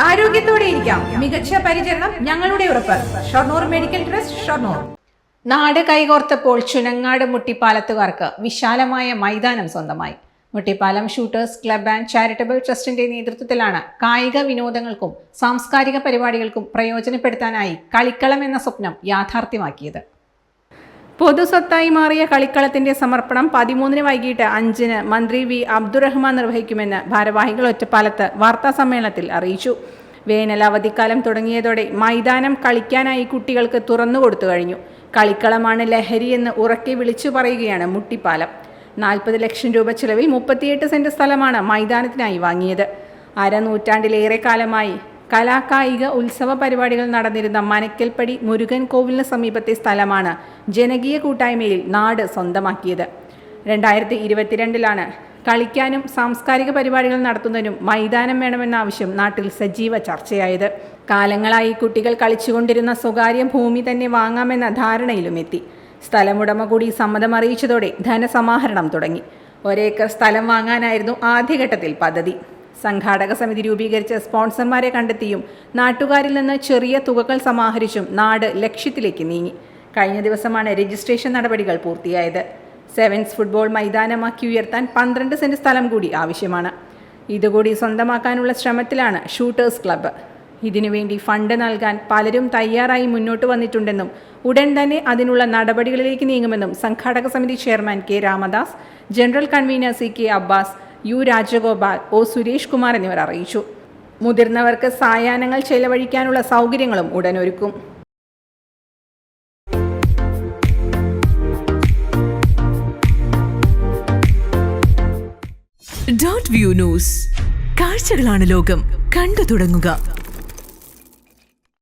ആരോഗ്യത്തോടെ ഇരിക്കാം. മികച്ച പരിചരണം ഞങ്ങളുടെ ഉറപ്പ്. Shoranur medical trust Shoranur. നാട് കൈകോർത്തപ്പോൾ ചുനങ്ങാട് മുട്ടിപ്പാലത്തുകാർക്ക് വിശാലമായ മൈതാനം സ്വന്തമായി. Muttippalam shooters club and charitable ട്രസ്റ്റിന്റെ നേതൃത്വത്തിലാണ് കായിക വിനോദങ്ങൾക്കും സാംസ്കാരിക പരിപാടികൾക്കും പ്രയോജനപ്പെടുത്താനായി കളിക്കളം എന്ന സ്വപ്നം യാഥാർത്ഥ്യമാക്കിയത്. പൊതുസ്വത്തായി മാറിയ കളിക്കളത്തിന്റെ സമർപ്പണം പതിമൂന്നിന് വൈകിട്ട് അഞ്ചിന് മന്ത്രി വി അബ്ദുറഹ്മാൻ നിർവഹിക്കുമെന്ന് ഭാരവാഹികൾ ഒറ്റപ്പാലത്ത് വാർത്താ സമ്മേളനത്തിൽ അറിയിച്ചു. വേനൽ അവധിക്കാലം തുടങ്ങിയതോടെ മൈതാനം കളിക്കാനായി കുട്ടികൾക്ക് തുറന്നു കൊടുത്തു കഴിഞ്ഞു. കളിക്കളമാണ് ലഹരിയെന്ന് ഉറക്കെ വിളിച്ചു പറയുകയാണ് മുട്ടിപ്പാലം. നാൽപ്പത് ലക്ഷം രൂപ ചിലവിൽ മുപ്പത്തിയെട്ട് സെന്റ് സ്ഥലമാണ് മൈതാനത്തിനായി വാങ്ങിയത്. അരനൂറ്റാണ്ടിലേറെ കാലമായി കലാകായിക ഉത്സവ പരിപാടികൾ നടന്നിരുന്ന മനക്കൽപ്പടി മുരുകൻ കോവിലിന് സമീപത്തെ സ്ഥലമാണ് ജനകീയ കൂട്ടായ്മയിൽ നാട് സ്വന്തമാക്കിയത്. രണ്ടായിരത്തി ഇരുപത്തിരണ്ടിലാണ് കളിക്കാനും സാംസ്കാരിക പരിപാടികൾ നടത്തുന്നതിനും മൈതാനം വേണമെന്ന ആവശ്യം നാട്ടിൽ സജീവ ചർച്ചയായത്. കാലങ്ങളായി കുട്ടികൾ കളിച്ചുകൊണ്ടിരുന്ന സ്വകാര്യ ഭൂമി തന്നെ വാങ്ങാമെന്ന ധാരണയിലും എത്തി. സ്ഥലമുടമ കൂടി സമ്മതം അറിയിച്ചതോടെ ധനസമാഹരണം തുടങ്ങി. ഒരേക്കർ സ്ഥലം വാങ്ങാനായിരുന്നു ആദ്യഘട്ടത്തിൽ പദ്ധതി. സംഘാടക സമിതി രൂപീകരിച്ച സ്പോൺസർമാരെ കണ്ടെത്തിയും നാട്ടുകാരിൽ നിന്ന് ചെറിയ തുകകൾ സമാഹരിച്ചും നാട് ലക്ഷ്യത്തിലേക്ക് നീങ്ങി. കഴിഞ്ഞ ദിവസമാണ് രജിസ്ട്രേഷൻ നടപടികൾ പൂർത്തിയായത്. സെവൻസ് ഫുട്ബോൾ മൈതാനമാക്കി ഉയർത്താൻ പന്ത്രണ്ട് സെന്റ് സ്ഥലം കൂടി ആവശ്യമാണ്. ഇതുകൂടി സ്വന്തമാക്കാനുള്ള ശ്രമത്തിലാണ് ഷൂട്ടേഴ്സ് ക്ലബ്ബ്. ഇതിനുവേണ്ടി ഫണ്ട് നൽകാൻ പലരും തയ്യാറായി മുന്നോട്ട് വന്നിട്ടുണ്ടെന്നും ഉടൻ തന്നെ അതിനുള്ള നടപടികളിലേക്ക് നീങ്ങുമെന്നും സംഘാടക സമിതി chairman K Ramadas general convener C K Abbas U Rajagopal O Suresh Kumar എന്നിവർ അറിയിച്ചു. മുതിർന്നവർക്ക് സായാഹ്നങ്ങൾ ചെലവഴിക്കാനുള്ള സൗകര്യങ്ങളും ഉടനൊരുക്കും. Dot view news. കാഴ്ചകളാണ് ലോകം. കണ്ടു തുടങ്ങുക.